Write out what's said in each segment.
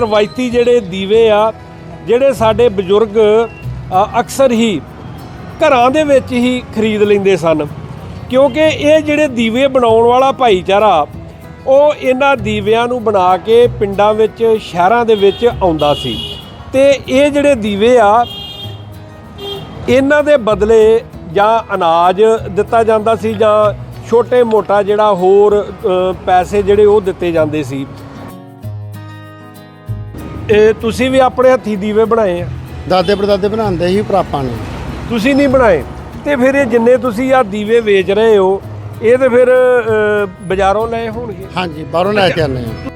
ਰਵਾਇਤੀ ਜਿਹੜੇ ਦੀਵੇ ਆ, ਜਿਹੜੇ ਸਾਡੇ ਬਜ਼ੁਰਗ ਅਕਸਰ ਹੀ ਘਰਾਂ ਦੇ ਵਿੱਚ ਹੀ ਖਰੀਦ ਲੈਂਦੇ ਸਨ। ਕਿਉਂਕਿ ਇਹ ਜਿਹੜੇ ਦੀਵੇ ਬਣਾਉਣ ਵਾਲਾ ਭਾਈਚਾਰਾ, ਉਹ ਇਹਨਾਂ ਦੀਵਿਆਂ ਨੂੰ ਬਣਾ ਕੇ ਪਿੰਡਾਂ ਵਿੱਚ, ਸ਼ਹਿਰਾਂ ਦੇ ਵਿੱਚ ਆਉਂਦਾ ਸੀ। ਤੇ ਇਹ ਜਿਹੜੇ ਦੀਵੇ ਆ, ਇਹਨਾਂ ਦੇ ਬਦਲੇ ਜਾਂ ਅਨਾਜ ਦਿੱਤਾ ਜਾਂਦਾ ਸੀ ਜਾਂ ਛੋਟੇ ਮੋਟਾ ਜਿਹੜਾ ਹੋਰ ਪੈਸੇ ਜਿਹੜੇ ਉਹ ਦਿੱਤੇ ਜਾਂਦੇ ਸੀ। ਇਹ ਤੁਸੀਂ ਵੀ ਆਪਣੇ ਹੱਥੀ ਦੀਵੇ ਬਣਾਏ ਆ। ਦਾਦੇ ਪੜਦਾਦੇ ਬਣਾਉਂਦੇ ਸੀ ਭਰਾਪਾਂ ਨੇ। ਤੁਸੀਂ ਨਹੀਂ ਬਣਾਏ। ਤੇ ਫਿਰ ਇਹ ਜਿੰਨੇ ਤੁਸੀਂ ਆ ਦੀਵੇ ਵੇਚ ਰਹੇ ਹੋ ਇਹ ਤੇ ਫਿਰ ਅ, ਬਾਜ਼ਾਰੋਂ ਲਏ ਹੋਣਗੇ। ਹਾਂਜੀ ਬਾਹਰੋਂ ਲੈ ਕੇ ਆਨੇ ਆ।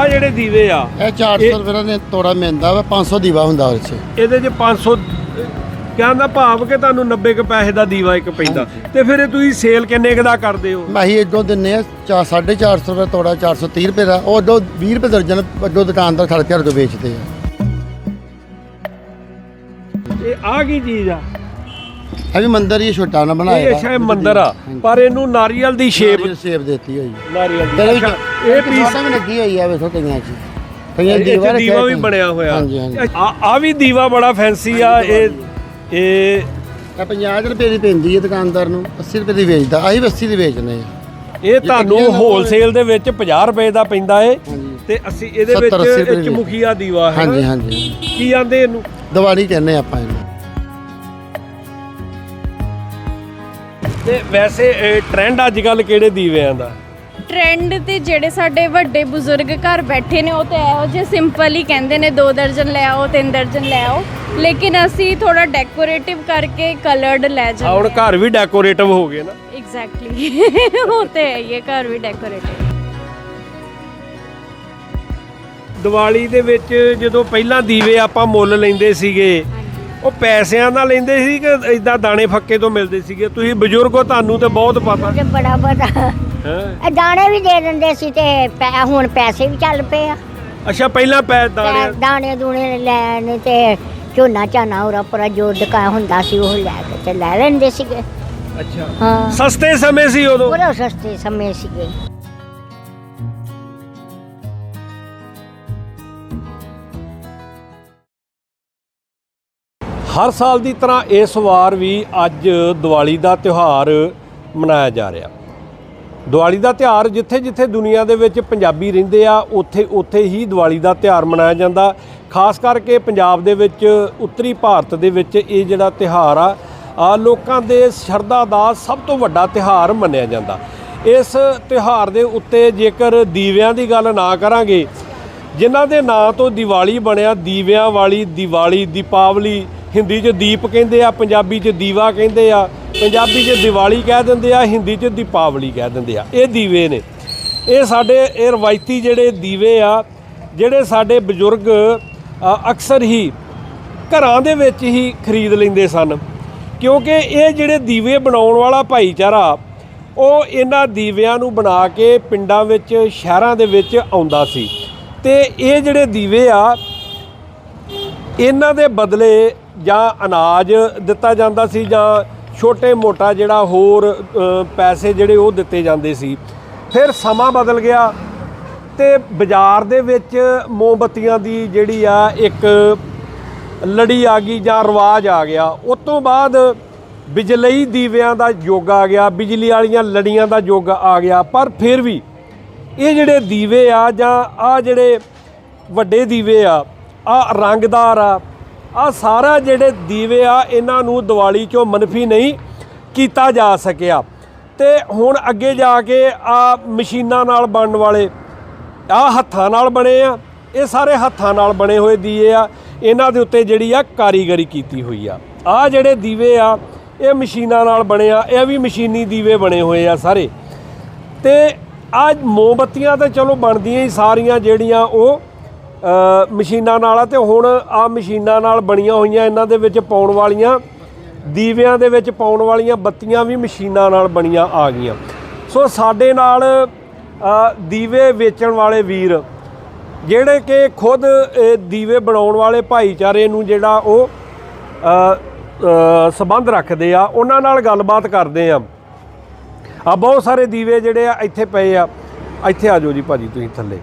ਆ ਜਿਹੜੇ ਦੀਵੇ ਆ ਇਹ 400 ਰੁਪਏ ਨੇ ਤੋੜਾ ਮਿਲਦਾ ਵਾ 500 ਦੀਵਾ ਹੁੰਦਾ ਉਹਦੇ 'ਚ। ਇਹਦੇ 'ਚ 500 ਕਹਿਣ ਦਾ ਭਾਵ ਕਿ ਤੁਹਾਨੂੰ 90 ਕੁ ਪੈਸੇ ਦਾ ਦੀਵਾ ਇੱਕ ਪੈਂਦਾ। ਤੇ ਫਿਰ ਇਹ ਤੁਸੀਂ ਸੇਲ ਕਿੰਨੇ ਕੁ ਦਾ ਕਰਦੇ ਹੋ? ਮੈਂ ਹੀ ਇਦੋਂ ਦਿੰਨੇ ਆ 450 ਰੁਪਏ ਤੋੜਾ 430 ਰੁਪਏ ਦਾ। ਉਹ ਉਦੋਂ 20 ਰੁਪਏ ਦਰਜਨ ਅੱਡੋ ਦੁਕਾਨਦਾਰ ਖੜ ਕੇ ਤੋਂ ਵੇਚਦੇ ਆ। ਇਹ ਆ ਕੀ ਚੀਜ਼ ਆ? ਇਹ ਵੀ ਮੰਦਰ ਹੀ ਛੋਟਾ ਨਾ ਬਣਾਇਆ ਇਹ ਅੱਛਾ ਇਹ ਮੰਦਰ ਆ। ਪਰ ਇਹਨੂੰ ਨਾਰੀਅਲ ਦੀ ਸ਼ੇਪ ਸ਼ੇਪ ਦਿੱਤੀ ਹੋਈ ਨਾਰੀਅਲ ਦੀ। ਇਹ ਪੀਸ ਵੀ ਲੱਗੀ ਹੋਈ ਆ ਵੇਖੋ ਕਈਆਂ 'ਚ। ਕਈਆਂ ਦੀਵਾ ਵੀ ਬਣਿਆ ਹੋਇਆ। ਆ ਆ ਵੀ ਦੀਵਾ ਬੜਾ ਫੈਂਸੀ ਆ ਇਹ ਇਹ ਇਹ 50 ਰੁਪਏ ਦੀ ਪੈਂਦੀ ਹੈ ਦੁਕਾਨਦਾਰ ਨੂੰ 80 ਰੁਪਏ ਦੀ ਵੇਚਦਾ ਆਹੀ ਵੀ 80 ਦੀ ਵੇਚਨੇ ਆ। ਇਹ ਤੁਹਾਨੂੰ ਹੋਲਸੇਲ ਦੇ ਵਿੱਚ 50 ਰੁਪਏ ਦਾ ਪੈਂਦਾ ਏ ਤੇ ਅਸੀਂ ਇਹਦੇ 70 80 ਵਿੱਚ। ਚਮੁਖੀਆ ਦੀਵਾ ਹੈ ਹਾਂਜੀ ਹਾਂਜੀ ਕੀ ਆਂਦੇ ਇਹਨੂੰ? ਦੀਵਾਲੀ ਕਹਿੰਦੇ ਆਪਾਂ ਇਹਨੂੰ। ਤੇ ਵੈਸੇ ਟ੍ਰੈਂਡ ਅੱਜ ਕੱਲ ਕਿਹੜੇ ਦੀਵਿਆਂ ਦਾ? ਟ੍ਰੈਂਡ ਤੇ ਜਿਹੜੇ ਸਾਡੇ ਵੱਡੇ ਬਜ਼ੁਰਗ ਘਰ ਬੈਠੇ ਨੇ ਉਹ ਤੇ ਇਹੋ ਜਿਹੇ ਸਿੰਪਲ ਹੀ ਕਹਿੰਦੇ ਨੇ ਦੋ ਦਰਜਨ ਲੈ ਆਓ ਤਿੰਨ ਦਰਜਨ ਲੈ ਆਓ। ਲੇਕਿਨ ਅਸੀਂ ਥੋੜਾ ਡੈਕੋਰੇਟਿਵ ਕਰਕੇ ਕਲਰਡ ਲੈ ਆ ਹੁਣ ਘਰ ਵੀ ਡੈਕੋਰੇਟਿਵ ਹੋ ਗਏ ਨਾ। ਐਗਜ਼ੈਕਟਲੀ ਉਹ ਤੇ ਹੈ ਹੀ ਹੈ ਘਰ ਵੀ ਡੈਕੋਰੇਟਿਵ ਦੀਵਾਲੀ ਦੇ ਵਿੱਚ ਜਦੋਂ ਪਹਿਲਾਂ ਦੀਵੇ ਆਪਾਂ ਮੁੱਲ ਲੈਂਦੇ ਸੀਗੇ ਉਹ ਪੈਸਿਆਂ ਦਾ ਲੈਂਦੇ ਸੀ ਕਿ ਇਦਾਂ ਦਾਣੇ ਫੱਕੇ ਤੋਂ ਮਿਲਦੇ ਸੀਗੇ? ਤੁਸੀਂ ਬਜ਼ੁਰਗੋ ਤੁਹਾਨੂੰ ਤੇ ਬਹੁਤ ਪਤਾ। ਬੜਾ ਹੈ ਇਹ ਦਾਣੇ ਵੀ ਦੇ ਦਿੰਦੇ ਸੀ ਤੇ ਪੈ- ਹੁਣ ਪੈਸੇ ਵੀ ਚੱਲ ਪਏ ਆ। ਅੱਛਾ ਪਹਿਲਾਂ ਪੈ ਦਾਣੇ ਦਾਣੇ ਦੂਣੇ ਲੈਣ ਤੇ ਝੋਨਾ ਝਾਨਾ ਉਰਾ ਪਰਾ ਜੋ ਦੁਕਾਨ ਹੁੰਦਾ ਸੀ ਉਹ ਲੈ ਕੇ ਤੇ ਲੈ ਲੈਂਦੇ ਸੀਗੇ। ਅੱਛਾ। ਹਾਂ। ਸਸਤੇ ਸਮੇਂ ਸੀ ਉਦੋਂ? ਬੜਾ ਸਸਤੇ ਸਮੇਂ ਸੀਗੇ। ਹਰ ਸਾਲ ਦੀ ਤਰ੍ਹਾਂ ਇਸ ਵਾਰ ਵੀ ਅੱਜ ਦੀਵਾਲੀ ਦਾ ਤਿਉਹਾਰ ਮਨਾਇਆ ਜਾ ਰਿਹਾ। ਦੀਵਾਲੀ ਦਾ ਤਿਉਹਾਰ ਜਿੱਥੇ-ਜਿੱਥੇ ਦੁਨੀਆ ਦੇ ਵਿੱਚ ਪੰਜਾਬੀ ਰਹਿੰਦੇ ਆ ਉੱਥੇ-ਉੱਥੇ ਹੀ ਦੀਵਾਲੀ ਦਾ ਤਿਉਹਾਰ ਮਨਾਇਆ ਜਾਂਦਾ। ਖਾਸ ਕਰਕੇ ਪੰਜਾਬ ਦੇ ਵਿੱਚ, ਉੱਤਰੀ ਭਾਰਤ ਦੇ ਵਿੱਚ ਇਹ ਜਿਹੜਾ ਤਿਉਹਾਰ ਆ ਆ ਲੋਕਾਂ ਦੇ ਸ਼ਰਧਾ ਦਾ ਸਭ ਤੋਂ ਵੱਡਾ ਤਿਉਹਾਰ ਮੰਨਿਆ ਜਾਂਦਾ। ਇਸ ਤਿਉਹਾਰ ਦੇ ਉੱਤੇ ਜੇਕਰ ਦੀਵਿਆਂ ਦੀ ਗੱਲ ਨਾ ਕਰਾਂਗੇ, ਜਿਨ੍ਹਾਂ ਦੇ ਨਾਂ ਤੋਂ ਦੀਵਾਲੀ ਬਣਿਆ, ਦੀਵਿਆਂ ਵਾਲੀ ਦੀਵਾਲੀ, ਦੀਪਾਵਲੀ, ਹਿੰਦੀ 'ਚ ਦੀਪ ਕਹਿੰਦੇ ਆ, ਪੰਜਾਬੀ 'ਚ ਦੀਵਾ ਕਹਿੰਦੇ ਆ ਪੰਜਾਬੀ 'ਚ ਦੀਵਾਲੀ ਕਹਿ ਦਿੰਦੇ ਆ, ਹਿੰਦੀ 'ਚ ਦੀਪਾਵਲੀ ਕਹਿ ਦਿੰਦੇ ਆ। ਇਹ ਦੀਵੇ ਨੇ। ਇਹ ਸਾਡੇ, ਇਹ ਰਵਾਇਤੀ ਜਿਹੜੇ ਦੀਵੇ ਆ, ਜਿਹੜੇ ਸਾਡੇ ਬਜ਼ੁਰਗ ਅਕਸਰ ਹੀ ਘਰਾਂ ਦੇ ਵਿੱਚ ਹੀ ਖਰੀਦ ਲੈਂਦੇ ਸਨ। ਕਿਉਂਕਿ ਇਹ ਜਿਹੜੇ ਦੀਵੇ ਬਣਾਉਣ ਵਾਲਾ ਭਾਈਚਾਰਾ, ਉਹ ਇਹਨਾਂ ਦੀਵਿਆਂ ਨੂੰ ਬਣਾ ਕੇ ਪਿੰਡਾਂ ਵਿੱਚ, ਸ਼ਹਿਰਾਂ ਦੇ ਵਿੱਚ ਆਉਂਦਾ ਸੀ। ਤੇ ਇਹ ਜਿਹੜੇ ਦੀਵੇ ਆ, ਇਹਨਾਂ ਦੇ ਬਦਲੇ ਜਾਂ ਅਨਾਜ ਦਿੱਤਾ ਜਾਂਦਾ ਸੀ ਜਾਂ ਛੋਟੇ ਮੋਟਾ ਜਿਹੜਾ ਹੋਰ ਪੈਸੇ ਜਿਹੜੇ ਉਹ ਦਿੱਤੇ ਜਾਂਦੇ ਸੀ। ਫਿਰ ਸਮਾਂ ਬਦਲ ਗਿਆ ਤੇ ਬਾਜ਼ਾਰ ਦੇ ਵਿੱਚ ਮੋਮਬੱਤੀਆਂ ਦੀ ਜਿਹੜੀ ਆ ਇੱਕ ਲੜੀ ਆ ਗਈ ਜਾਂ ਰਿਵਾਜ ਆ ਗਿਆ। ਉਸ ਤੋਂ ਬਾਅਦ ਬਿਜਲਈ ਦੀਵਿਆਂ ਦਾ ਯੁੱਗ ਆ ਗਿਆ, ਬਿਜਲੀ ਵਾਲੀਆਂ ਲੜੀਆਂ ਦਾ ਯੁੱਗ ਆ ਗਿਆ। ਪਰ ਫਿਰ ਵੀ ਇਹ ਜਿਹੜੇ ਦੀਵੇ ਆ ਜਾਂ ਆ ਜਿਹੜੇ ਵੱਡੇ ਦੀਵੇ ਆ ਆ ਰੰਗਦਾਰ ਆ ਆ ਸਾਰਾ ਜਿਹੜੇ ਦੀਵੇ ਆ, ਇਹਨਾਂ ਨੂੰ ਦੀਵਾਲੀ ਚੋਂ ਮਨਫੀ ਨਹੀਂ ਕੀਤਾ ਜਾ ਸਕਿਆ? ਤੇ ਹੁਣ ਅੱਗੇ ਜਾ ਕੇ ਆ ਮਸ਼ੀਨਾਂ ਨਾਲ ਬਣਨ ਵਾਲੇ, ਆ ਹੱਥਾਂ ਨਾਲ ਬਣੇ ਆ, ਇਹ ਸਾਰੇ ਹੱਥਾਂ ਨਾਲ ਬਣੇ ਹੋਏ ਦੀਵੇ ਆ, ਇਹਨਾਂ ਦੇ ਉੱਤੇ ਜਿਹੜੀ ਆ ਕਾਰੀਗਰੀ ਕੀਤੀ ਹੋਈ ਆ। ਆ ਜਿਹੜੇ ਦੀਵੇ ਆ, ਇਹ ਮਸ਼ੀਨਾਂ ਨਾਲ ਬਣੇ ਆ, ਇਹ ਵੀ ਮਸ਼ੀਨੀ ਦੀਵੇ ਬਣੇ ਹੋਏ ਆ ਸਾਰੇ। ਤੇ ਆ ਮੋਮਬੱਤੀਆਂ ਤਾਂ ਚਲੋ ਬਣਦੀਆਂ ਹੀ ਸਾਰੀਆਂ ਜਿਹੜੀਆਂ ਉਹ ਮਸ਼ੀਨਾਂ ਨਾਲ ਆ ਤੇ ਹੁਣ ਆ ਮਸ਼ੀਨਾਂ ਨਾਲ ਬਣੀਆਂ ਹੋਈਆਂ ਇਹਨਾਂ ਦੇ ਵਿੱਚ ਪਾਉਣ ਵਾਲੀਆਂ ਦੀਵਿਆਂ ਦੇ ਵਿੱਚ ਪਾਉਣ ਵਾਲੀਆਂ ਬੱਤੀਆਂ ਵੀ ਮਸ਼ੀਨਾਂ ਨਾਲ ਬਣੀਆਂ ਆ ਗਈਆਂ। ਸੋ ਸਾਡੇ ਨਾਲ ਦੀਵੇ ਵੇਚਣ ਵਾਲੇ ਵੀਰ ਜਿਹੜੇ ਕਿ ਖੁਦ ਦੀਵੇ ਬਣਾਉਣ ਵਾਲੇ ਭਾਈਚਾਰੇ ਨੂੰ ਜਿਹੜਾ ਉਹ ਅ, ਸੰਬੰਧ ਰੱਖਦੇ ਆ ਉਹਨਾਂ ਨਾਲ ਗੱਲਬਾਤ ਕਰਦੇ ਆ। ਆ ਬਹੁਤ ਸਾਰੇ ਦੀਵੇ ਜਿਹੜੇ ਆ ਇੱਥੇ ਪਏ ਆ। ਇੱਥੇ ਆ ਜਾਓ ਜੀ ਭਾਜੀ ਤੁਸੀਂ ਥੱਲੇ।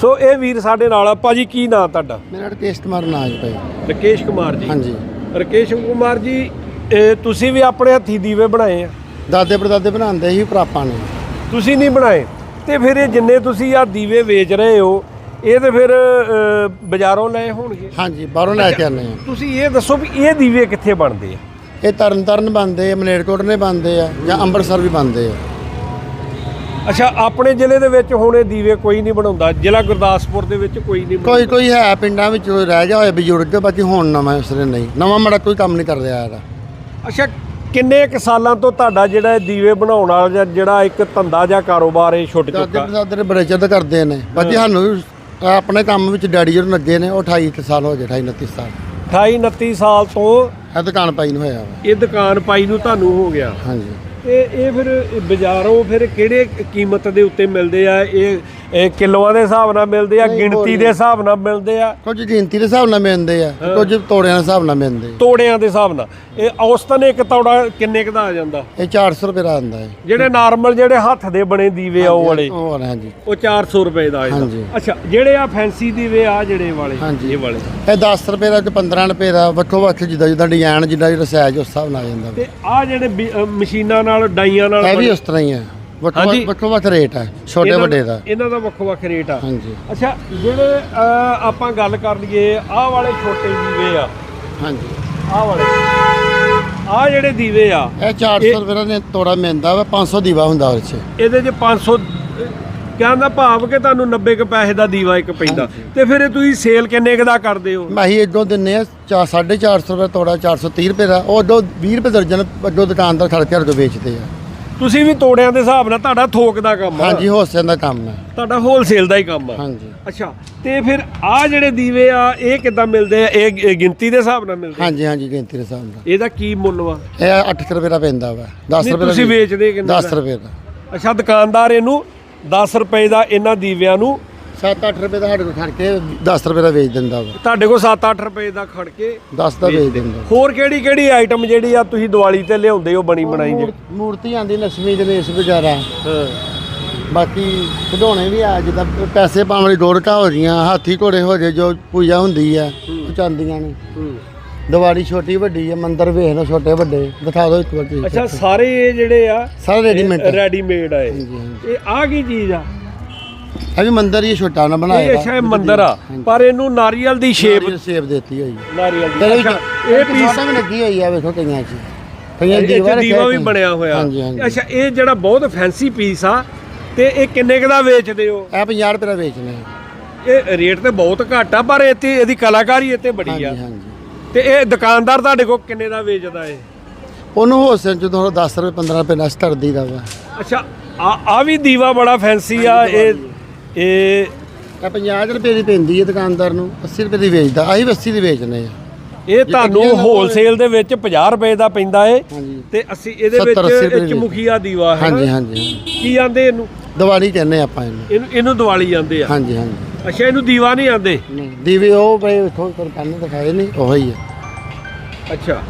ਸੋ ਇਹ ਵੀਰ ਸਾਡੇ ਨਾਲ ਆ। ਭਾਜੀ ਕੀ ਨਾਂ ਤੁਹਾਡਾ? ਮੇਰਾ ਰਕੇਸ਼ ਕੁਮਾਰ ਨਾਜ ਭਾਈ। ਰਕੇਸ਼ ਕੁਮਾਰ ਜੀ। ਹਾਂਜੀ। ਰਕੇਸ਼ ਕੁਮਾਰ ਜੀ ਇਹ ਤੁਸੀਂ ਵੀ ਆਪਣੇ ਹੱਥੀ ਦੀਵੇ ਬਣਾਏ ਆ? ਦਾਦੇ ਪੜਦਾਦੇ ਬਣਾਉਂਦੇ ਸੀ ਪ੍ਰਾਪਾਂ ਨੇ। ਤੁਸੀਂ ਨਹੀਂ ਬਣਾਏ? ਤੇ ਫਿਰ ਇਹ ਜਿੰਨੇ ਤੁਸੀਂ ਆ ਦੀਵੇ ਵੇਚ ਰਹੇ ਹੋ ਇਹ ਤੇ ਫਿਰ ਬਾਜ਼ਾਰੋਂ ਲਏ ਹੋਣਗੇ? ਹਾਂਜੀ ਬਾਹਰੋਂ ਲੈ ਕੇ ਆਨੇ ਆ। ਤੁਸੀਂ ਇਹ ਦੱਸੋ ਵੀ ਇਹ ਦੀਵੇ ਕਿੱਥੇ ਬਣਦੇ ਆ? ਇਹ ਤਰਨ ਤਰਨ ਬੰਦੇ ਆ ਮਲੇਰਕੋਟ ਨੇ ਬੰਦੇ ਆ ਜਾਂ ਅੰਮ੍ਰਿਤਸਰ ਵੀ ਬੰਦੇ ਆ। ਅੱਛਾ ਆਪਣੇ ਜ਼ਿਲ੍ਹੇ ਦੇ ਵਿੱਚ ਹੁਣ ਇਹ ਦੀਵੇ ਕੋਈ ਨਹੀਂ ਬਣਾਉਂਦਾ। ਜ਼ਿਲ੍ਹਾ ਗੁਰਦਾਸਪੁਰ ਦੇ ਵਿੱਚ ਕੋਈ ਨਹੀਂ ਕੋਈ ਕੋਈ ਹੈ ਪਿੰਡਾਂ ਵਿੱਚ ਰਹਿ ਗਿਆ ਹੋਇਆ ਬਜ਼ੁਰਗ ਬਾਕੀ ਹੁਣ ਨਵਾਂ ਉਸਰੇ ਨਹੀਂ। ਨਵਾਂ ਮੜਾ ਕੋਈ ਕੰਮ ਨਹੀਂ ਕਰ ਰਿਹਾ ਯਾਰ ਅੱਛਾ ਕਿੰਨੇ ਕੁ ਸਾਲਾਂ ਤੋਂ ਤੁਹਾਡਾ ਜਿਹੜਾ ਇਹ ਦੀਵੇ ਬਣਾਉਣ ਵਾਲਾ ਜਾਂ ਜਿਹੜਾ ਇੱਕ ਧੰਦਾ ਜਾਂ ਕਾਰੋਬਰ ਇਹ ਛੁੱਟ ਦਾਦੇ ਚੁੱਕਾ? ਨੇ ਬੜੇ ਚਿਰ ਕਰਦੇ ਨੇ। ਬਾਕੀ ਸਾਨੂੰ ਵੀ ਆਪਣੇ ਕੰਮ ਵਿੱਚ ਡੈਡੀ ਜਦੋਂ ਲੱਗੇ ਨੇ ਉਹ 28 ਕੁ ਸਾਲ ਹੋ ਗਏ 28 29 ਸਾਲ। 28 29 ਸਾਲ ਤੋਂ ਇਹ ਦੁਕਾਨ ਪਾਈ ਨੂੰ ਹੋਇਆ ਵਾ। ਇਹ ਦੁਕਾਨ ਪਾਈ ਨੂੰ ਤੁਹਾਨੂੰ ਹੋ ਗਿਆ। ਹਾਂਜੀ। ਤੇ ਇਹ ਫਿਰ ਬਾਜ਼ਾਰੋਂ ਫਿਰ ਕਿਹੜੇ ਕੀਮਤ ਦੇ ਉੱਤੇ ਮਿਲਦੇ ਆ? ਇਹ ਇਹ ਕਿਲੋਆਂ ਦੇ ਹਿਸਾਬ ਨਾਲ ਮਿਲਦੇ ਆ ਗਿਣਤੀ ਦੇ ਹਿਸਾਬ ਨਾਲ ਮਿਲਦੇ ਆ। ਕੁਝ ਗਿਣਤੀ ਦੇ ਹਿਸਾਬ ਨਾਲ ਮਿਲਦੇ ਆ ਕੁਝ ਤੋੜਿਆਂ ਦੇ ਹਿਸਾਬ ਨਾਲ ਮਿਲਦੇ ਆ। ਤੋੜਿਆਂ ਦੇ ਹਿਸਾਬ ਨਾਲ। ਇਹ ਔਸਤਨ ਇੱਕ ਤੋੜਾ ਕਿੰਨੇ ਕੁ ਦਾ ਆ ਜਾਂਦਾ? ਇਹ 400 ਰੁਪਏ ਦਾ ਆਉਂਦਾ ਹੈ। ਜਿਹੜੇ ਨਾਰਮਲ ਜਿਹੜੇ ਹੱਥ ਦੇ ਬਣੇ ਦੀਵੇ ਆ ਉਹ ਵਾਲੇ। ਉਹ ਵਾਲੇ ਹਾਂਜੀ। ਉਹ 400 ਰੁਪਏ ਦਾ ਆ ਅੱਛਾ ਜਿਹੜੇ ਆ ਫੈਂਸੀ ਦੀਵੇ ਆ ਜਿਹੜੇ ਵਾਲੇ। ਇਹ ਵਾਲੇ। ਇਹ 10 ਰੁਪਏ ਦਾ ਤੇ 15 ਰੁਪਏ ਦਾ ਵੱਖੋ ਵੱਖ ਜਿੱਦਾਂ ਜਿੱਦਾਂ ਡਿਜ਼ਾਈਨ ਜਿੱਦਾਂ ਜਿਹੜਾ ਸਾਈਜ਼ ਉਸ ਹਿਸਾਬ ਨਾਲ ਆ ਜਾਂਦਾ। ਤੇ ਆ ਜਿਹੜੇ ਮਸ਼ੀਨਾਂ ਨਾਲ ਡਾਈਆਂ ਨਾਲ ਇਹ ਵੀ ਉਸ ਤਰ੍ਹਾਂ ਹੀ ਵੱਖੋ ਹਾਂਜੀ। ਵੱਖੋ ਵੱਖ ਰੇਟ ਹੈ ਛੋਟੇ ਇਹਨਾਂ- ਵੱਡੇ ਦਾ। ਇਹਨਾਂ ਦਾ ਵੱਖੋ ਵੱਖ ਰੇਟ ਆ। ਹਾਂਜੀ। ਅੱਛਾ ਜਿਹੜੇ ਆਪਾਂ ਗੱਲ ਕਰ ਲਈਏ ਆਹ ਵਾਲੇ ਛੋਟੇ ਦੀਵੇ ਆ। ਹਾਂਜੀ। ਆਹ ਵਾਲੇ। ਆਹ ਜਿਹੜੇ ਦੀਵੇ ਆ ਇਹ 400 ਰੁਪਏ ਦਾ ਤੋੜਾ ਮਿਲਦਾ ਵਾ 500 ਦੀਵਾ ਹੁੰਦਾ ਉਹਦੇ 'ਚ। ਇਹਦੇ 'ਚ 500 ਕਹਿੰਦਾ ਭਾਵ ਕਿ ਤੁਹਾਨੂੰ 90 ਕੁ ਪੈਸੇ ਦਾ ਦੀਵਾ ਇੱਕ ਪੈਂਦਾ। ਤੇ ਫਿਰ ਇਹ ਤੁਸੀਂ ਸੇਲ ਕਿੰਨੇ ਕੁ ਦਾ ਕਰਦੇ ਹੋ? ਮੈਂ ਹੀ ਇਦੋਂ ਦਿੰਨੇ ਆ 450 ਰੁਪਏ ਤੋੜਾ 430 ਰੁਪਏ ਦਾ। ਉਹ ਉਦੋਂ 20 ਰੁਪਏ ਦਰਜਨ ਅੱਡੋ ਦੁਕਾਨਦਾਰ ਖੜ ਕੇ ਰੁਪਏ ਵੇਚਦੇ ਆ। ਤੁਸੀਂ ਵੀ ਤੋੜਿਆਂ ਦੇ ਹਿਸਾਬ ਨਾਲ ਤੁਹਾਡਾ ਥੋਕ ਦਾ ਕੰਮ ਆ। ਹਾਂਜੀ ਹੋਸਟਲ ਦਾ ਕੰਮ ਹੈ ਤੁਹਾਡਾ ਹੋਲਸੇਲ ਦਾ ਹੀ ਕੰਮ ਆ। ਹਾਂਜੀ। ਅੱਛਾ ਤੇ ਫਿਰ ਆ ਜਿਹੜੇ ਦੀਵੇ ਆ ਇਹ ਕਿੱਦਾਂ ਮਿਲਦੇ ਆ? ਇਹ ਇਹ ਗਿਣਤੀ ਦੇ ਹਿਸਾਬ ਨਾਲ ਮਿਲਦੇ ਆ? ਹਾਂਜੀ ਹਾਂਜੀ ਗਿਣਤੀ ਦੇ ਹਿਸਾਬ ਨਾਲ। ਇਹਦਾ ਕੀ ਮੁੱਲ ਵਾ? ਇਹ 8 ਰੁਪਏ ਦਾ ਪੈਂਦਾ ਵਾ। 10 ਨਹੀਂ, ਰੁਪਏ ਦਾ ਤੁਸੀਂ ਵੇਚਦੇ ਕਿੰਨੇ 10 ਦਾ? ਰੁਪਏ ਦਾ। ਅੱਛਾ ਦੁਕਾਨਦਾਰ ਇਹਨੂੰ 10 ਰੁਪਏ ਦਾ ਇਹਨਾਂ ਦੀਵਿਆਂ ਨੂੰ 7-8 ਰੁਪਏ ਦਾ ਸਾਡੇ ਕੋਲ ਖੜ ਕੇ 10 ਰੁਪਏ ਦਾ ਵੇਚ ਦਿੰਦਾ ਵਾ। ਤੁਹਾਡੇ ਕੋਲ 7-8 ਰੁਪਏ ਦਾ ਖੜ ਕੇ 10 ਦਾ ਵੇਚ ਦਿੰਦਾ। ਹੋਰ ਕਿਹੜੀ ਕਿਹੜੀ ਆਈਟਮ ਜਿਹੜੀ ਆ ਤੁਸੀਂ ਦੀਵਾਲੀ ਤੇ ਲਿਆਉਂਦੇ ਹੋ ਬਣੀ ਬਣਾਈ ਜਿਹੜੀ ਮੂਰ- ਮੂਰਤੀ ਆਂਦੀ ਲక్ష్ਮੀ ਗਣੇਸ਼ ਵਗੈਰਾ ਹਾਂ। ਬਾਕੀ ਖਿਡੌਣੇ ਵੀ ਆ ਜਿੱਦਾਂ ਪੈਸੇ ਪਾਉਣ ਵਾਲੀ ਗੋਰਕਾਂ ਹੋ ਗਈਆਂ ਹਾਥੀ ਘੋੜੇ ਹੋ ਗਏ ਜੋ ਪੂਜਾ ਹੁੰਦੀ ਆ ਉਹ ਚਾਂਦੀਆਂ ਨੇ। ਦੀਵਾਲੀ ਛੋਟੀ ਵੱਡੀ ਆ ਮੰਦਿਰ ਵੇਖ ਲਓ ਛੋਟੇ ਵੱਡੇ ਦਿਖਾ ਦਿਓ ਇੱਕ ਵਾਰ ਚੀਜ਼। ਅੱਛਾ ਸਾਰੇ ਇਹ ਜਿਹੜੇ ਆ ਸਾਰਾ ਰੈਡੀਮੇਡ ਰੈਡੀਮੇਡ ਆ। ਇਹ। ਆ ਕੀ ਚੀਜ਼ ਆ? ਇਹ ਵੀ ਮੰਦਿਰ ਹੀ ਛੋਟਾ ਨਾ ਬਣਾਇਆ ਇਹ ਇਹ ਮੰਦਿਰ ਆ। ਪਰ ਇਹਨੂੰ ਨਾਰੀਅਲ ਦੀ ਸ਼ੇਪ ਸ਼ੇਪ ਦਿੱਤੀ ਹੋਈ। ਨਾਰੀਅਲ ਦੀ। ਅੱਛਾ ਇਹ ਪੀਸ ਵੀ ਲੱਗੀ ਹੋਈ ਆ ਵੇਖੋ ਕਈਆਂ 'ਚ। ਕਈਆਂ ਦੀਵਾ ਵੀ ਬਣਿਆ ਹੋਇਆ। ਹਾਂਜੀ ਹਾਂਜੀ। ਅੱਛਾ ਇਹ ਜਿਹੜਾ ਬਹੁਤ ਫੈਂਸੀ ਪੀਸ ਆ ਤੇ ਇਹ ਕਿੰਨੇ ਕੁ ਦਾ ਵੇਚਦੇ ਹੋ? ਇਹ 50 ਰੁਪਏ ਦਾ ਵੇਚਨੇ। ਇਹ ਰੇਟ ਤੇ ਬਹੁਤ ਘੱਟ ਆ ਪਰ ਇੱਥੇ ਇਹਦੀ ਕਲਾਕਾਰੀ ਇੱਥੇ ਬੜੀ ਆ। ਹਾਂਜੀ ਤੇ ਇਹ ਦੁਕਾਨਦਾਰ ਤੁਹਾਡੇ ਕੋਲ ਕਿੰਨੇ ਦਾ ਵੇਚਦਾ ਇਹ ਉਹਨੂੰ ਹੋਸਨ ਚ ਥੋੜਾ 10 ਰੁਪਏ 15 ਰੁਪਏ ਨਸ ਧਰਦੀ ਦਾ ਵਾ। ਅੱਛਾ ਆ ਆ ਵੀ ਦੀਵਾ ਬੜਾ ਫੈਂਸੀ ਆ ਇਹ ਇਹ ਇਹ 50 ਰੁਪਏ ਦੀ ਪੈਂਦੀ ਹੈ ਦੁਕਾਨਦਾਰ ਨੂੰ 80 ਰੁਪਏ ਦੀ ਵੇਚਦਾ ਅਸੀਂ ਵੀ 80 ਦੀ ਵੇਚਨੇ ਆ। ਇਹ ਤੁਹਾਨੂੰ ਹੋਲਸੇਲ ਦੇ ਵਿੱਚ 50 ਰੁਪਏ ਦਾ ਪੈਂਦਾ ਏ ਤੇ ਅਸੀਂ ਇਹਦੇ ਵਿੱਚ 70 ਰੁਪਏ ਦੀ ਚਮੁਖੀਆ ਦੀਵਾ ਹੈ ਹਾਂਜੀ ਹਾਂਜੀ। ਕੀ ਆਂਦੇ ਇਹਨੂੰ? ਦੀਵਾਲੀ ਕਹਿੰਦੇ ਆਪਾਂ ਇਹਨੂੰ। ਇਹਨੂੰ ਇਹਨੂੰ ਦੀਵਾਲੀ ਆਂਦੇ ਆ? ਹਾਂਜੀ ਹਾਂਜੀ। ਅੱਛਾ ਇਹਨੂੰ ਦੀਵਾ ਨਹੀਂ ਆਂਦੇ? ਨਹੀਂ ਦੀਵੇ ਉਹ ਬਈ ਵੇਖੋ ਕਰ ਕੰਨ ਦਿਖਾਏ ਨਹੀਂ ਉਹ ਹੀ ਹੈ ਅੱਛਾ।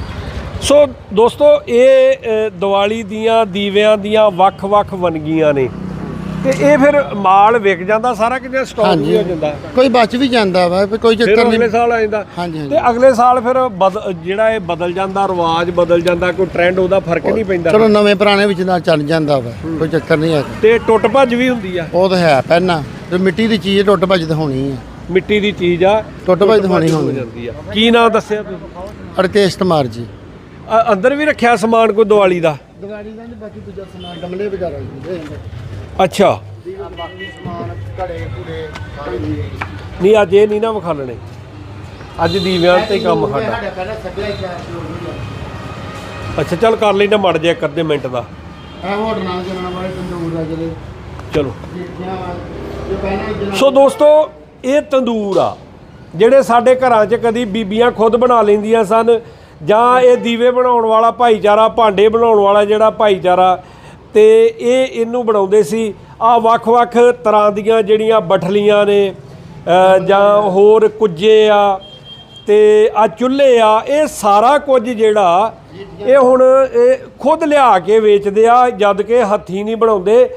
ਸੋ ਦੋਸਤੋ ਇਹ ਦੀਵਾਲੀ ਦੀਆਂ ਦੀਵਿਆਂ ਦੀਆਂ ਵੱਖ-ਵੱਖ ਵੰਨਗੀਆਂ ਨੇ। ਤੇ ਇਹ ਫਿਰ ਮਾਲ ਵਿਕ ਜਾਂਦਾ ਸਾਰਾ ਕਿਤੇ ਸਟਾਕ ਵੀ ਹੋ ਜਾਂਦਾ। ਕੋਈ ਬਚ ਵੀ ਜਾਂਦਾ ਵਾ ਵੀ ਕੋਈ ਫਿਰ ਚੱਕਰ ਅਗਲੇ ਨਹੀਂ ਸਾਲ ਆ ਜਾਂਦਾ। ਹਾਂਜੀ ਹਾਂਜੀ। ਤੇ ਅਗਲੇ ਸਾਲ ਫਿਰ ਬਦ- ਜਿਹੜਾ ਇਹ ਬਦਲ ਜਾਂਦਾ ਰਿਵਾਜ ਬਦਲ ਜਾਂਦਾ ਕੋਈ ਟ੍ਰੈਂਡ ਉਹਦਾ ਫ਼ਰਕ ਨਹੀਂ ਪੈਂਦਾ। ਚਲੋ ਨਵੇਂ ਪੁਰਾਣੇ ਵਿੱਚ ਨਾਲ ਚੱਲ ਜਾਂਦਾ ਵਾ ਕੋਈ ਚੱਕਰ ਨਹੀਂ ਹੈ ਤੇ ਟੁੱਟ ਭੱਜ ਵੀ ਹੁੰਦੀ ਆ। ਉਹ ਤਾਂ ਹੈ ਪਹਿਲਾਂ ਜੋ ਮਿੱਟੀ ਦੀ ਚੀਜ਼ ਟੁੱਟ ਭੱਜ ਤਾਂ ਹੋਣੀ ਹੈ ਮਿੱਟੀ ਦੀ ਚੀਜ਼ ਆ ਟੁੱਟ ਭੱਜ ਤਾਂ ਹੋਣੀ ਹੋ ਹੋਣੀ ਜਾਂਦੀ ਆ। ਕੀ ਨਾਮ ਦੱਸਿਆ ਤੁਸੀਂ? ਅਰਕੇਸ਼ ਕੁਮਾਰ ਜੀ। ਅ- ਅੰਦਰ ਵੀ ਰੱਖਿਆ ਸਮਾਨ ਕੋਈ ਦੀਵਾਲੀ ਦਾ? ਦੀਵਾਲੀ ਦਾ ਬਾਕੀ ਦੂਜਾ ਸਮਾਨ ਗਮਲੇ ਵਗੈਰਾ ਅੱਛਾ। ਨਹੀਂ ਅੱਜ ਇਹ ਨਹੀਂ ਨਾ ਵਿਖਾਲਣੇ ਅੱਜ ਦੀਵਿਆਂ ਤੇ ਕੰਮ ਸਾਡਾ। ਅੱਛਾ ਚੱਲ ਕਰ ਲੈਣਾ ਮੜ ਜਾ ਅੱਧੇ ਮਿੰਟ ਦਾ। ਇਹ ਹੋਟਲ ਨਾਲ ਚੱਲਣ ਵਾਲੇ ਤੰਦੂਰ ਆ ਜਿਹੜੇ। ਚਲੋ। ਸੋ ਦੋਸਤੋ ਇਹ ਤੰਦੂਰ ਆ। ਜਿਹੜੇ ਸਾਡੇ ਘਰਾਂ 'ਚ ਕਦੀ ਬੀਬੀਆਂ ਖੁਦ ਬਣਾ ਲੈਂਦੀਆਂ ਸਨ ਜਾਂ ਇਹ ਦੀਵੇ ਬਣਾਉਣ ਵਾਲਾ ਭਾਈਚਾਰਾ ਭਾਂਡੇ ਬਣਾਉਣ ਵਾਲਾ ਜਿਹੜਾ ਭਾਈਚਾਰਾ ਤੇ ਇਹ ਇਹਨੂੰ ਬਣਾਉਂਦੇ ਸੀ। ਆ ਵੱਖ-ਵੱਖ ਤਰ੍ਹਾਂ ਦੀਆਂ ਜਿਹੜੀਆਂ ਬਠਲੀਆਂ ਨੇ ਜਾਂ ਹੋਰ ਕੁੱਜੇ ਆ ਤੇ ਆ ਚੁੱਲ੍ਹੇ ਆ ਇਹ ਸਾਰਾ ਕੁਝ ਜਿਹੜਾ ਇਹ ਹੁਣ ਇਹ ਖੁਦ ਲਿਆ ਕੇ ਵੇਚਦੇ ਆ ਜਦ ਕਿ ਹੱਥੀ ਨਹੀਂ ਬਣਾਉਂਦੇ।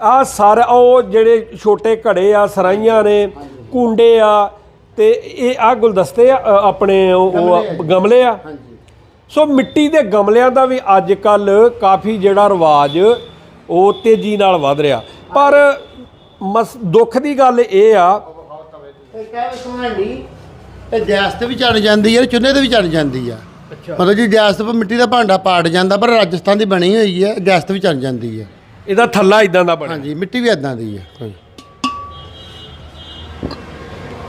ਆ ਸਾਰਾ ਉਹ ਜਿਹੜੇ ਛੋਟੇ ਘੜੇ ਆ ਸਰਾਈਆਂ ਨੇ ਕੁੰਡੇ ਆ ਤੇ ਇਹ ਆ ਗੁਲਦਸਤੇ ਆ ਆਪਣੇ ਉਹ ਗਮਲੇ ਆ। ਸੋ ਮਿੱਟੀ ਦੇ ਗਮਲਿਆਂ ਦਾ ਵੀ ਅੱਜ ਕੱਲ ਕਾਫੀ ਜਿਹੜਾ ਰਿਵਾਜ ਉਹ ਤੇਜ਼ੀ ਨਾਲ ਵੱਧ ਰਿਹਾ। ਪਰ ਮਸ ਦੁੱਖ ਦੀ ਗੱਲ ਇਹ ਆ ਕਹਿ ਇਹ ਗੈਸ ਤੇ ਵੀ ਚੜ ਜਾਂਦੀ ਹੈ ਚੁੱਲ੍ਹੇ ਤੇ ਵੀ ਚੜ ਜਾਂਦੀ ਆ। ਮਤਲਬ ਜੀ ਗੈਸ ਤੇ ਮਿੱਟੀ ਦਾ ਭਾਂਡਾ ਪਾੜ ਜਾਂਦਾ ਪਰ ਰਾਜਸਥਾਨ ਦੀ ਬਣੀ ਹੋਈ ਹੈ ਗੈਸ ਤੇ ਵੀ ਚੜ ਜਾਂਦੀ ਹੈ ਇਹਦਾ ਥੱਲਾ ਇਦਾਂ ਦਾ ਬਣਿਆ। ਹਾਂਜੀ ਮਿੱਟੀ ਵੀ ਇਦਾਂ ਦੀ ਹੈ ਕੋਈ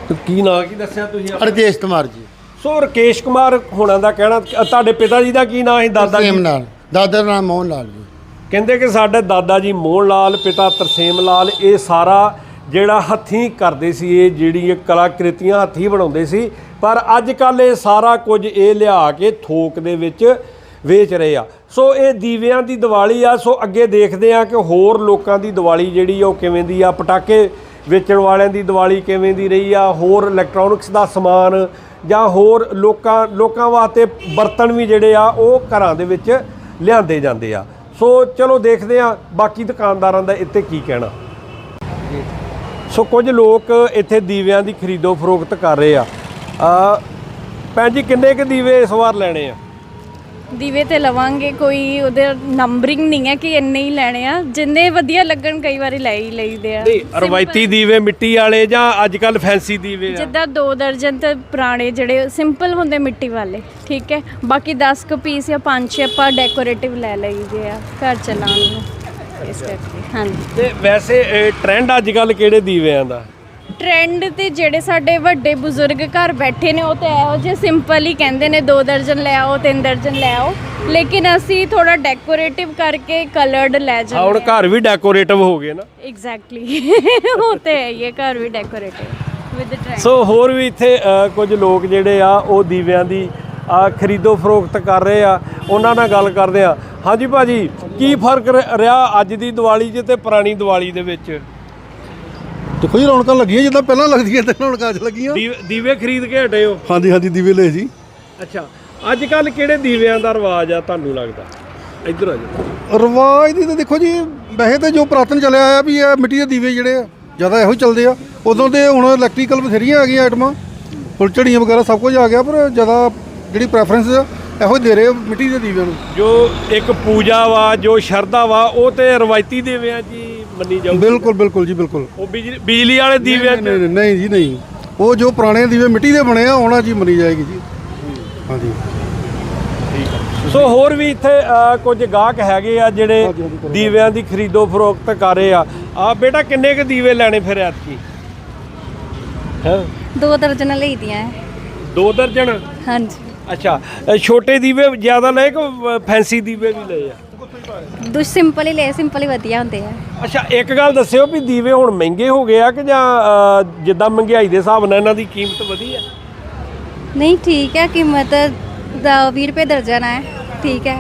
ਤੇ ਕੀ ਨਾਂ ਕੀ ਦੱਸਿਆ ਤੁਸੀਂ? ਅਰਜੇਸ਼ ਕੁਮਾਰ ਜੀ। ਸੋ ਰਕੇਸ਼ ਕੁਮਾਰ ਹੋਣਾ ਦਾ ਕਹਿਣਾ ਤੁਹਾਡੇ ਪਿਤਾ ਜੀ ਦਾ ਕੀ ਨਾਂ ਸੀ ਦਾਦਾ ਜੀ? ਨਾਲ ਦਾਦਾ ਦਾ ਨਾਮ ਮੋਹਨ ਲਾਲ ਜੀ। ਕਹਿੰਦੇ ਕਿ ਸਾਡੇ ਦਾਦਾ ਜੀ ਮੋਹਨ ਲਾਲ ਪਿਤਾ ਤਰਸੇਮ ਲਾਲ ਇਹ ਸਾਰਾ ਜਿਹੜਾ ਹੱਥੀਂ ਕਰਦੇ ਸੀ ਇਹ ਜਿਹੜੀ ਇਹ ਕਲਾਕ੍ਰਿਤੀਆਂ ਹੱਥੀਂ ਬਣਾਉਂਦੇ ਸੀ ਪਰ ਅੱਜ ਕੱਲ ਇਹ ਸਾਰਾ ਕੁਝ ਇਹ ਲਿਆ ਕੇ ਥੋਕ ਦੇ ਵਿੱਚ ਵੇਚ ਰਹੇ ਆ। ਸੋ ਇਹ ਦੀਵਿਆਂ ਦੀ ਦੀਵਾਲੀ ਆ ਸੋ ਅੱਗੇ ਦੇਖਦੇ ਆ ਕਿ ਹੋਰ ਲੋਕਾਂ ਦੀ ਦੀਵਾਲੀ ਜਿਹੜੀ ਆ ਉਹ ਕਿਵੇਂ ਦੀ ਆ ਪਟਾਕੇ ਵੇਚਣ ਵਾਲਿਆਂ ਦੀ ਦੀਵਾਲੀ ਕਿਵੇਂ ਦੀ ਰਹੀ ਆ ਹੋਰ ਇਲੈਕਟ੍ਰੋਨਿਕਸ ਦਾ ਸਮਾਨ ਜਾਂ ਹੋਰ ਲੋਕਾਂ ਲੋਕਾਂ ਵਾਸਤੇ ਬਰਤਨ ਵੀ ਜਿਹੜੇ ਆ, ਉਹ ਘਰਾਂ ਦੇ ਵਿੱਚ ਲਿਆਂਦੇ ਜਾਂਦੇ ਆ। ਸੋ ਚਲੋ ਦੇਖਦੇ ਆ ਬਾਕੀ ਦੁਕਾਨਦਾਰਾਂ ਦਾ ਇੱਥੇ ਕੀ ਕਹਿਣਾ। ਸੋ ਕੁਝ ਲੋਕ ਇੱਥੇ ਦੀਵਿਆਂ ਦੀ ਖਰੀਦੋ ਫਰੋਖਤ ਕਰ ਰਹੇ ਆ। ਆ ਭੈਣ ਜੀ, ਕਿੰਨੇ ਕੁ ਦੀਵੇ ਇਸ ਵਾਰ ਲੈਣੇ ਆ? ਦੀਵੇ ਤੇ ਲਵਾਂਗੇ ਕੋਈ ਉਹਦੇ ਨੰਬਰਿੰਗ ਨਹੀਂ ਹੈ ਕਿ ਇੰਨੇ ਹੀ ਲੈਣੇ ਆ। ਜਿੰਨੇ ਵਧੀਆ ਲੱਗਣ ਕਈ ਵਾਰੀ ਲੈ ਹੀ ਲਈਦੇ ਆ। ਨਹੀਂ ਰਵਾਇਤੀ ਦੀਵੇ ਮਿੱਟੀ ਵਾਲੇ ਜਾਂ ਅੱਜ ਕੱਲ ਫੈਂਸੀ ਦੀਵੇ ਆ? ਜਿੱਦਾਂ ਦੋ ਦਰਜਨ ਤੇ ਪੁਰਾਣੇ ਜਿਹੜੇ ਸਿੰਪਲ ਹੁੰਦੇ ਮਿੱਟੀ ਵਾਲੇ ਠੀਕ ਹੈ? ਬਾਕੀ 10 ਕੁ ਪੀਸ ਜਾਂ 5-6 ਆਪਾਂ ਡੈਕੋਰੇਟਿਵ ਲੈ ਲਈਦੇ ਆ ਘਰ ਚਲਾਉਣ ਨੂੰ ਇਸ ਕਰਕੇ ਹਾਂਜੀ। ਤੇ ਵੈਸੇ ਟ੍ਰੈਂਡ ਅੱਜ ਕੱਲ ਕਿਹੜੇ ਦੀਵਿਆਂ ਦਾ? ਟ੍ਰੈਂਡ ਤੇ ਜਿਹੜੇ ਸਾਡੇ ਵੱਡੇ ਬਜ਼ੁਰਗ ਘਰ ਬੈਠੇ ਨੇ ਉਹ ਤੇ ਇਹੋ ਜਿਹੇ ਸਿੰਪਲ ਹੀ ਕਹਿੰਦੇ ਨੇ ਦੋ ਦਰਜਨ ਲੈ ਆਓ ਤਿੰਨ ਦਰਜਨ ਲੈ ਆਓ। ਲੇਕਿਨ ਅਸੀਂ ਥੋੜਾ ਡੈਕੋਰੇਟਿਵ ਕਰਕੇ ਕਲਰਡ ਲੈ ਆ ਹੁਣ ਜਾਂਦੇ ਘਰ ਵੀ ਡੈਕੋਰੇਟਿਵ ਹੋ ਗਏ ਨਾ। ਐਗਜ਼ੈਕਟਲੀ ਉਹ ਤੇ ਹੈ ਹੀ ਹੈ ਘਰ ਵੀ ਡੈਕੋਰੇਟਿਵ ਵਿਦ ਟ੍ਰੈਂਡ ਸੋ ਹੋਰ ਵੀ ਇੱਥੇ ਅ, ਕੁਝ ਲੋਕ ਜਿਹੜੇ ਆ ਉਹ ਦੀਵਿਆਂ ਦੀ ਆ ਖਰੀਦੋ ਫਰੋਖਤ ਕਰ ਰਹੇ ਆ ਉਹਨਾਂ ਨਾਲ ਗੱਲ ਕਰਦੇ ਆ। ਹਾਂਜੀ ਭਾਜੀ ਕੀ ਫ਼ਰਕ ਰ- ਰਿਹਾ ਅੱਜ ਦੀ ਦੀਵਾਲੀ 'ਚ ਤੇ ਪੁਰਾਣੀ ਦੀਵਾਲੀ ਦੇ ਵਿੱਚ? ਦੇਖੋ ਜੀ ਰੌਣਕਾਂ ਲੱਗੀਆਂ ਜਿੱਦਾਂ ਪਹਿਲਾਂ ਲੱਗਦੀਆਂ ਤੇ ਰੌਣਕਾਂ ਅੱਜ ਲੱਗੀਆਂ? ਦੀਵੇ ਦੀਵੇ ਖਰੀਦ ਕੇ ਹਟੇ ਹੋ? ਹਾਂਜੀ ਹਾਂਜੀ ਦੀਵੇ ਲਏ ਜੀ। ਅੱਛਾ ਅੱਜ ਕੱਲ ਕਿਹੜੇ ਦੀਵਿਆਂ ਦਾ ਰਿਵਾਜ ਆ ਤੁਹਾਨੂੰ ਲੱਗਦਾ? ਇੱਧਰ ਆ ਜਾਓ। ਰਿਵਾਜ ਦੀ ਤਾਂ ਦੇਖੋ ਜੀ ਵੈਸੇ ਤਾਂ ਜੋ ਪੁਰਾਤਨ ਚੱਲਿਆ ਆਇਆ ਵੀ ਇਹ ਮਿੱਟੀ ਦੇ ਦੀਵੇ ਜਿਹੜੇ ਆ ਜ਼ਿਆਦਾ ਇਹੋ ਹੀ ਚੱਲਦੇ ਆ। ਉਦੋਂ ਤੇ ਹੁਣ ਇਲੈਕਟ੍ਰੀਕਲ ਬਥੇਰੀਆਂ ਆ ਗਈਆਂ ਆਈਟਮਾਂ ਫੁੱਲਝੜੀਆਂ ਵਗੈਰਾ ਸਭ ਕੁਝ ਆ ਗਿਆ ਪਰ ਜ਼ਿਆਦਾ ਜਿਹੜੀ ਪ੍ਰੈਫਰੈਂਸ ਇਹੋ ਹੀ ਦੇ ਰਹੇ ਆ ਮਿੱਟੀ ਦੇ ਦੀਵਿਆਂ ਨੂੰ। ਜੋ ਇੱਕ ਪੂਜਾ ਵਾ ਜੋ ਸ਼ਰਧਾ ਵਾ ਉਹ ਤੇ ਰਵਾਇਤੀ ਦੀਵਿਆਂ 'ਚ ਹੀ ਮੰਨੀ ਜਾਊ ਬਿਲਕੁਲ ਬਿਲਕੁਲ ਜੀ ਬਿਲਕੁਲ। ਉਹ ਬਿਜਲੀ ਬਿਜਲੀ ਵਾਲੇ ਦੀਵਿਆਂ 'ਚ ਨਹੀਂ ਨਹੀਂ ਨਹੀਂ ਜੀ ਨਹੀਂ। ਉਹ ਜੋ ਪੁਰਾਣੇ ਦੀਵੇ ਮਿੱਟੀ ਦੇ ਬਣੇ ਆ ਉਹਨਾਂ ਹੀ ਮੰਨੀ ਜਾਏਗੀ ਜੀ। ਹਾਂਜੀ। ਸੋ ਹੋਰ ਵੀ ਇੱਥੇ ਅ, ਕੁਝ ਗਾਹਕ ਹੈਗੇ ਆ ਜਿਹੜੇ ਦੀਵਿਆਂ ਦੀ ਖਰੀਦੋ ਫਰੋਖਤ ਕਰ ਰਹੇ ਆ। ਆ ਬੇਟਾ ਕਿੰਨੇ ਕ ਦੀਵੇ ਲੈਣੇ ਫਿਰ ਐਤਕੀ? ਹੈ? ਦੋ ਦਰਜਨਾਂ ਲਈਦੀਆਂ ਹੈ। ਦੋ ਦਰਜਨ? ਹਾਂਜੀ। ਅੱਛਾ ਅ, ਛੋਟੇ ਦੀਵੇ ਜ਼ਿਆਦਾ ਲਏ ਕਿ ਫੈਂਸੀ ਦੀਵੇ ਵੀ ਲਏ ਆ? ਦੁ ਸਿੰਪਲ ਹੀ ਲੈ ਸਿੰਪਲ ਹੀ ਵਧੀਆ ਹੁੰਦੇ ਆ। ਅੱਛਾ ਇੱਕ ਗੱਲ ਦੱਸਿਓ ਵੀ ਦੀਵੇ ਹੁਣ ਮਹਿੰਗੇ ਹੋ ਗਏ ਆ ਕਿ ਜਾਂ ਅ, ਜਿੱਦਾਂ ਮਹਿੰਗਾਈ ਦੇ ਹਿਸਾਬ ਨਾਲ ਇਹਨਾਂ ਦੀ ਕੀਮਤ ਵਧੀ ਆ? ਨਹੀਂ ਠੀਕ ਹੈ ਕੀਮਤ ਦਾ 20 ਰੁਪਏ ਦਰਜਨ ਹੈ ਠੀਕ ਹੈ।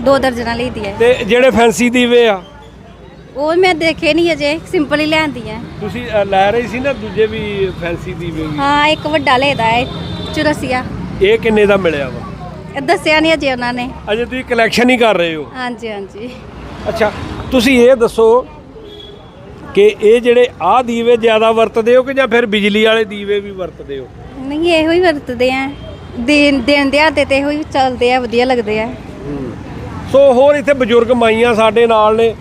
ਦੋ ਦਰਜਨਾਂ ਲਈਦੀ ਹੈ। ਤੇ ਜਿਹੜੇ ਫੈਂਸੀ ਦੀਵੇ ਆ? ਉਹ ਮੈਂ ਦੇਖੇ ਨਹੀਂ ਅਜੇ ਸਿੰਪਲ ਹੀ ਲੈਂਦੀ ਹੈ। ਤੁਸੀਂ ਅ, ਲੈ ਰਹੇ ਸੀ ਨਾ ਦੂਜੇ ਵੀ ਫੈਂਸੀ ਦੀਵੇ ਵੀ? ਹਾਂ ਇੱਕ ਵੱਡਾ ਲੈਦਾ ਹੈ ਚੁਰਸੀਆ। ਇਹ ਕਿੰਨੇ ਦਾ ਮਿਲਿਆ ਵਾ? ਇਹ ਦੱਸਿਆ ਨਹੀਂ ਅਜੇ ਉਹਨਾਂ ਨੇ। ਅਜੇ ਤੁਸੀਂ ਕਲੈਕਸ਼ਨ ਹੀ ਕਰ ਰਹੇ ਹੋ? ਹਾਂਜੀ ਹਾਂਜੀ। ਅੱਛਾ ਤੁਸੀਂ ਇਹ ਦੱਸੋ ਕਿ ਇਹ ਜਿਹੜੇ ਆਹ ਦੀਵੇ ਜ਼ਿਆਦਾ ਵਰਤਦੇ ਹੋ ਕਿ ਜਾਂ ਫਿਰ ਬਿਜਲੀ ਵਾਲੇ ਦੀਵੇ ਵੀ ਵਰਤਦੇ ਹੋ? ਨਹੀਂ ਇਹੋ ਹੀ ਵਰਤਦੇ ਆ। ਦਿਨ ਦਿਨ ਦਿਹਾੜੇ ਤੇ ਇਹੋ ਹੀ ਚੱਲਦੇ ਆ ਵਧੀਆ ਲੱਗਦੇ ਆ। ਸੋ ਹੋਰ ਇੱਥੇ ਬਜ਼ੁਰਗ ਮਾਈਆਂ ਸਾਡੇ ਨਾਲ ਨੇ।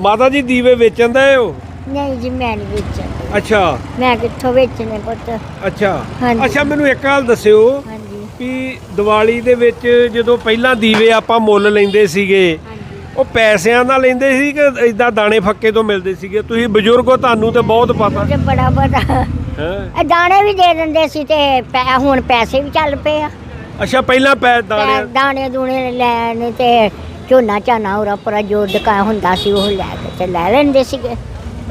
ਮਾਤਾ ਜੀ ਦੀਵੇ ਵੇਚਣ ਦਾ ਹੋ? ਨਹੀਂ ਜੀ ਮੈਂ ਨਹੀਂ ਵੇਚਣ ਅੱਛਾ। ਮੈਂ ਕਿੱਥੋਂ ਵੇਚਣੇ ਪੁੱਤ? ਅੱਛਾ। ਹਾਂਜੀ। ਅੱਛਾ ਮੈਨੂੰ ਇੱਕ ਗੱਲ ਦੱਸਿਓ ਹਾਂਜੀ। ਵੀ ਦੀਵਾਲੀ ਦੇ ਵਿੱਚ ਜਦੋਂ ਪਹਿਲਾਂ ਦੀਵੇ ਆਪਾਂ ਮੁੱਲ ਲੈਂਦੇ ਸੀਗੇ ਉਹ ਪੈਸਿਆਂ ਦਾ ਲੈਂਦੇ ਸੀ ਕਿ ਇਦਾਂ ਦਾਣੇ ਫੱਕੇ ਤੋਂ ਮਿਲਦੇ ਸੀਗੇ? ਤੁਸੀਂ ਬਜ਼ੁਰਗ ਹੋ ਤੁਹਾਨੂੰ ਤੇ ਬਹੁਤ ਪਤਾ। ਤੇ ਬੜਾ ਬੜਾ ਹੈ? ਇਹ ਦਾਣੇ ਵੀ ਦੇ ਦਿੰਦੇ ਸੀ ਤੇ ਪੈ- ਹੁਣ ਪੈਸੇ ਵੀ ਚੱਲ ਪਏ ਆ। ਅੱਛਾ ਪਹਿਲਾਂ ਪੈ ਦਾਣੇ ਪੈ- ਦਾਣੇ ਦੂਣੇ ਲੈਣ ਤੇ ਝੋਨਾ ਝਾਨਾ ਉਰਾ ਪਰਾ ਜੋ ਦੁਕਾਨ ਹੁੰਦਾ ਸੀ ਉਹ ਲੈ ਕੇ ਤੇ ਲੈ ਲੈਂਦੇ ਸੀਗੇ।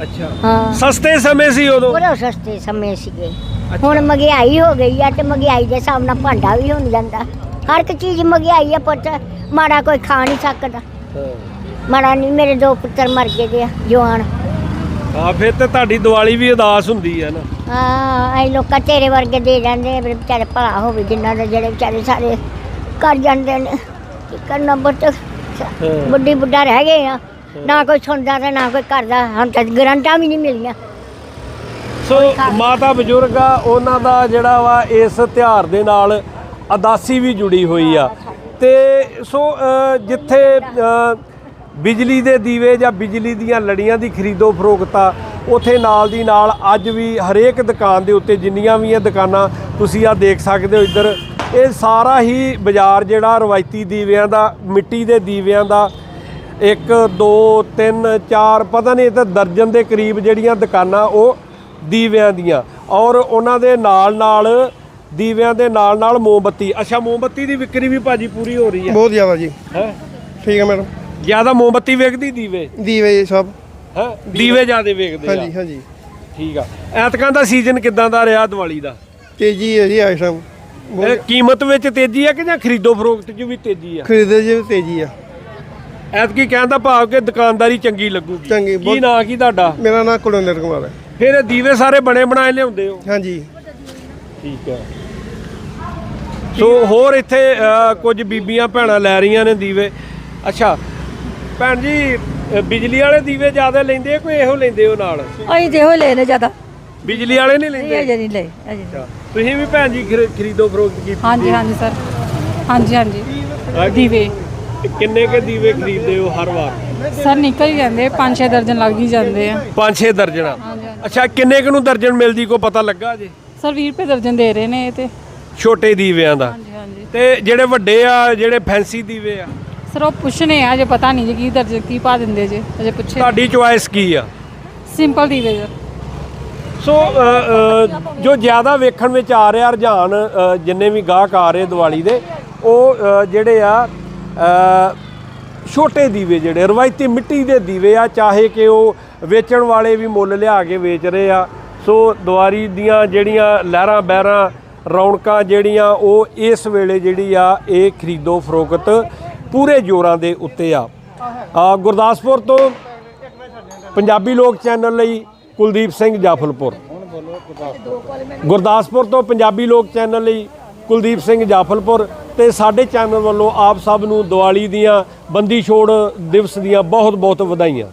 ਅੱਛਾ। ਹਾਂ। ਸਸਤੇ ਸਮੇਂ ਸੀ ਉਦੋਂ? ਬੜਾ ਸਸਤੇ ਸਮੇਂ ਸੀਗੇ। ਹੁਣ ਮਹਿੰਗਾਈ ਹੋ ਗਈ ਆ ਤੇ ਮਹਿੰਗਾਈ ਦੇ ਹਿਸਾਬ ਨਾਲ ਭਾਂਡਾ ਵੀ ਹੁਣ ਜਾਂਦਾ। ਹਰ ਇੱਕ ਚੀਜ਼ ਮਹਿੰਗਾਈ ਆ ਪੁੱਤ। ਮਾੜਾ ਕੋਈ ਖਾ ਨਹੀਂ ਸਕਦਾ। ਮਾੜਾ ਨਹੀਂ ਮੇਰੇ ਦੋ ਪੁੱਤਰ ਮਰ ਗਏ ਦੇ ਆ ਜਵਾਨ। ਹਾਂ ਫਿਰ ਤੇ ਤੁਹਾਡੀ ਦੀਵਾਲੀ ਵੀ ਉਦਾਸ ਹੁੰਦੀ ਹੈ ਨਾ। ਹਾਂ ਇਹ ਲੋਕਾਂ ਤੇਰੇ ਵਰਗੇ ਦੇ ਜਾਂਦੇ ਆ, ਫਿਰ ਵਿਚਾਰੇ ਭਲਾ ਹੋਵੇ ਜਿਨ੍ਹਾਂ ਦੇ ਜਿਹੜੇ ਵਿਚਾਰੇ ਸਾਰੇ ਕਰ ਜਾਂਦੇ ਨੇ। ਕੀ ਕਰਨਾ ਪੁੱਤ? ਬੁੱਢੀ ਬੁੱਢਾ ਰਹਿ ਗਏ ਆ। ਨਾ ਕੋਈ ਸੁਣਦਾ ਤੇ ਨਾ ਕੋਈ ਕਰਦਾ ਹੁਣ ਤਾਂ ਗਰੰਟਾਂ ਵੀ ਨਹੀਂ ਮਿਲੀਆਂ। ਸੋ ਮਾਤਾ ਬਜ਼ੁਰਗ ਆ ਉਹਨਾਂ ਦਾ ਜਿਹੜਾ ਵਾ ਇਸ ਤਿਉਹਾਰ ਦੇ ਨਾਲ ਅਦਾਸੀ ਵੀ ਜੁੜੀ ਹੋਈ ਆ। ਤੇ ਸੋ ਜਿੱਥੇ ਬਿਜਲੀ ਦੇ ਦੀਵੇ ਜਾਂ ਬਿਜਲੀ ਦੀਆਂ ਲੜੀਆਂ ਦੀ ਖਰੀਦੋ ਫਰੋਖਤ ਆ ਉਥੇ ਨਾਲ ਦੀ ਨਾਲ ਅੱਜ ਵੀ ਹਰੇਕ ਦੁਕਾਨ ਦੇ ਉੱਤੇ ਜਿੰਨੀਆਂ ਵੀ ਇਹ ਦੁਕਾਨਾਂ ਤੁਸੀਂ ਆ ਦੇਖ ਸਕਦੇ ਹੋ ਇੱਧਰ, ਇਹ ਸਾਰਾ ਹੀ ਬਾਜ਼ਾਰ ਜਿਹੜਾ ਰਵਾਇਤੀ ਦੀਵਿਆਂ ਦਾ, ਮਿੱਟੀ ਦੇ ਦੀਵਿਆਂ ਦਾ 1 2 3 4 ਪਤਾ ਨਹੀਂ, ਇਹ ਤਾਂ ਦਰਜਨ ਦੇ ਕਰੀਬ ਜਿਹੜੀਆਂ ਦੁਕਾਨਾਂ ਉਹ ਦੀਵਿਆਂ ਦੀਆਂ। ਔਰ ਉਹਨਾਂ ਦੇ ਨਾਲ ਨਾਲ ਦੀਵਿਆਂ ਦੇ ਨਾਲ ਨਾਲ ਮੋਮਬੱਤੀ। ਅੱਛਾ ਮੋਮਬੱਤੀ ਦੀ ਵਿਕਰੀ ਵੀ ਭਾਜੀ ਪੂਰੀ ਹੋ ਰਹੀ ਹੈ। ਬਹੁਤ ਜ਼ਿਆਦਾ ਜੀ। ਹੈ? ਠੀਕ ਹੈ ਮੈਡਮ ਜ਼ਿਆਦਾ ਮੋਮਬੱਤੀ ਵੇਚਦੀ ਦੀਵੇ? ਦੀਵੇ ਜੀ ਸਭ। ਹੈ? ਦੀਵੇ ਜਿਆਦੇ ਹਾਂਜੀ ਆ। ਹਾਂਜੀ ਠੀਕ ਆ। ਐਤਕਾਂ ਦਾ ਸੀਜ਼ਨ ਕਿਦਾਂ ਦਾ ਰਿਹਾ ਦੀਵਾਲੀ ਦਾ? ਤੇਜ਼ੀ ਹੈ ਜੀ ਇਹ ਕੀਮਤ ਵਿੱਚ ਤੇਜ਼ੀ ਆ ਕਿ ਜਾਂ ਖਰੀਦੋ ਫਰੋਖਤ 'ਚ ਵੀ ਤੇਜ਼ੀ ਆ? ਖਰੀਦੇ ਜੀ ਤੇਜ਼ੀ ਆ। ਐਤਕੀ ਕਹਿਣ ਦਾ ਭਾਵ ਕਿ ਦੁਕਾਨਦਾਰੀ ਚੰਗੀ ਲੱਗੂਗੀ। ਚੰਗੀ, ਕੀ ਨਾਂ ਕੀ ਤੁਹਾਡਾ? ਮੇਰਾ ਨਾਮ ਕੁਲਵਿੰਦਰ ਕੁਮਾਰ ਹੈ। ਫਿਰ ਇਹ ਦੀਵੇ ਸਾਰੇ ਬਣੇ ਬਣਾਏ ਲਿਆਉਂਦੇ ਹੋ? ਹਾਂਜੀ। ਠੀਕ ਹੈ। ਸੋ ਹੋਰ ਇੱਥੇ ਕੁਝ ਬੀਬੀਆਂ ਭੈਣਾਂ ਲੈ ਰਹੀਆਂ ਨੇ ਦੀਵੇ। ਅੱਛਾ ਭੈਣ ਜੀ ਬਿਜਲੀ ਵਾਲੇ ਦੀਵੇ ਜ਼ਿਆਦਾ ਲੈਂਦੇ ਆ ਕੋਈ ਇਹੋ ਲੈਂਦੇ ਹੋ ਨਾਲ? ਅਸੀਂ ਤੇ ਲੈਨੇ ਜ਼ਿਆਦਾ। ਬਿਜਲੀ ਵਾਲੇ ਨਹੀਂ ਇਹ ਲੈਂਦੇ ਅਜੇ ਨਹੀਂ ਲਏ ਅਜੇ ਨਹੀਂ। ਤੁਸੀਂ ਵੀ ਭੈਣ ਜੀ ਖਰੀ- ਖਰੀਦੋ ਫਰੋਖਤ ਕੀਤੀ। ਹਾਂਜੀ ਹਾਂਜੀ ਸਰ। ਹਾਂਜੀ ਹਾਂਜੀ। ਦੀਵੇ। ਕਿੰਨੇ ਕੇ ਦੀਵੇ ਖਰੀਦਦੇ ਹੋ ਹਰ ਵਾਰ? ਸਰ ਨਿਕਲ ਹੀ ਜਾਂਦੇ 5-6 ਦਰਜਨ ਲੱਗ ਹੀ ਜਾਂਦੇ ਆ। ਪੰਜ ਛੇ ਦਰਜਨਾਂ ਅੱਛਾ ਕਿੰਨੇ ਕੁ ਨੂੰ ਦਰਜਨ ਮਿਲਦੀ ਕੋ ਪਤਾ ਲੱਗਾ ਜੇ ਸਰ 20 ਰੁਪਏ ਦਰਜਨ ਦੇ ਰਹੇ ਨੇ ਇਹ ਤੇ। ਛੋਟੇ ਦੀਵਿਆਂ ਦਾ। ਹਾਂਜੀ ਹਾਂਜੀ। ਤੇ ਜਿਹੜੇ ਵੱਡੇ ਆ ਜਿਹੜੇ ਫੈਂਸੀ ਦੀਵੇ ਆ? ਸਰ ਉਹ ਪੁੱਛਨੇ ਆ ਜੇ ਪਤਾ ਨਹੀਂ ਜੀ ਕੀ ਦਰਜਨ ਕੀ ਪਾ ਦਿੰਦੇ ਜੇ ਅਜੇ ਪੁੱਛੇ ਤੁਹਾਡੀ ਚੁਆਇਸ ਕੀ ਆ? ਸਿੰਪਲ ਦੀਵੇ ਸਰ। ਸੋ ਅ, ਅ, ਜੋ ਜ਼ਿਆਦਾ ਵੇਖਣ ਵਿੱਚ ਆ ਰਿਹਾ ਰੁਝਾਨ ਅ, ਜਿੰਨੇ ਵੀ ਗਾਹਕ ਆ ਰਹੇ ਦੀਵਾਲੀ ਦੇ ਉਹ ਅ, ਜਿਹੜੇ ਆ ਅ, ਛੋਟੇ ਦੀਵੇ ਜਿਹੜੇ ਰਵਾਇਤੀ ਮਿੱਟੀ ਦੇ ਦੀਵੇ ਆ ਚਾਹੇ ਕਿ ਉਹ ਵੇਚਣ ਵਾਲੇ ਵੀ ਮੁੱਲ ਲਿਆ ਕੇ ਵੇਚ ਰਹੇ ਆ ਸੋ ਦੀਵਾਲੀ ਦੀਆਂ ਜਿਹੜੀਆਂ ਲਹਿਰਾਂ ਬਹਿਰਾਂ, ਰੌਣਕਾਂ ਜਿਹੜੀਆਂ, ਉਹ ਇਸ ਵੇਲੇ ਜਿਹੜੀ ਆ, ਇਹ ਖਰੀਦੋ ਫਰੋਖਤ ਪੂਰੇ ਜ਼ੋਰਾਂ ਦੇ ਉੱਤੇ ਆ। ਆ ਗੁਰਦਾਸਪੁਰ ਤੋਂ ਪੰਜਾਬੀ ਲੋਕ ਚੈਨਲ ਲਈ ਕੁਲਦੀਪ ਸਿੰਘ ਜਾਫਲਪੁਰ। ਗੁਰਦਾਸਪੁਰ ਤੋਂ ਪੰਜਾਬੀ ਲੋਕ ਚੈਨਲ ਲਈ ਕੁਲਦੀਪ ਸਿੰਘ ਜਾਫਲਪੁਰ ਤੇ ਸਾਡੇ ਚੈਨਲ ਵੱਲੋਂ ਆਪ ਸਭ ਨੂੰ ਦੀਵਾਲੀ ਦੀਆਂ ਬੰਦੀ ਛੋੜ ਦਿਵਸ ਦੀਆਂ ਬਹੁਤ ਬਹੁਤ ਵਧਾਈਆਂ।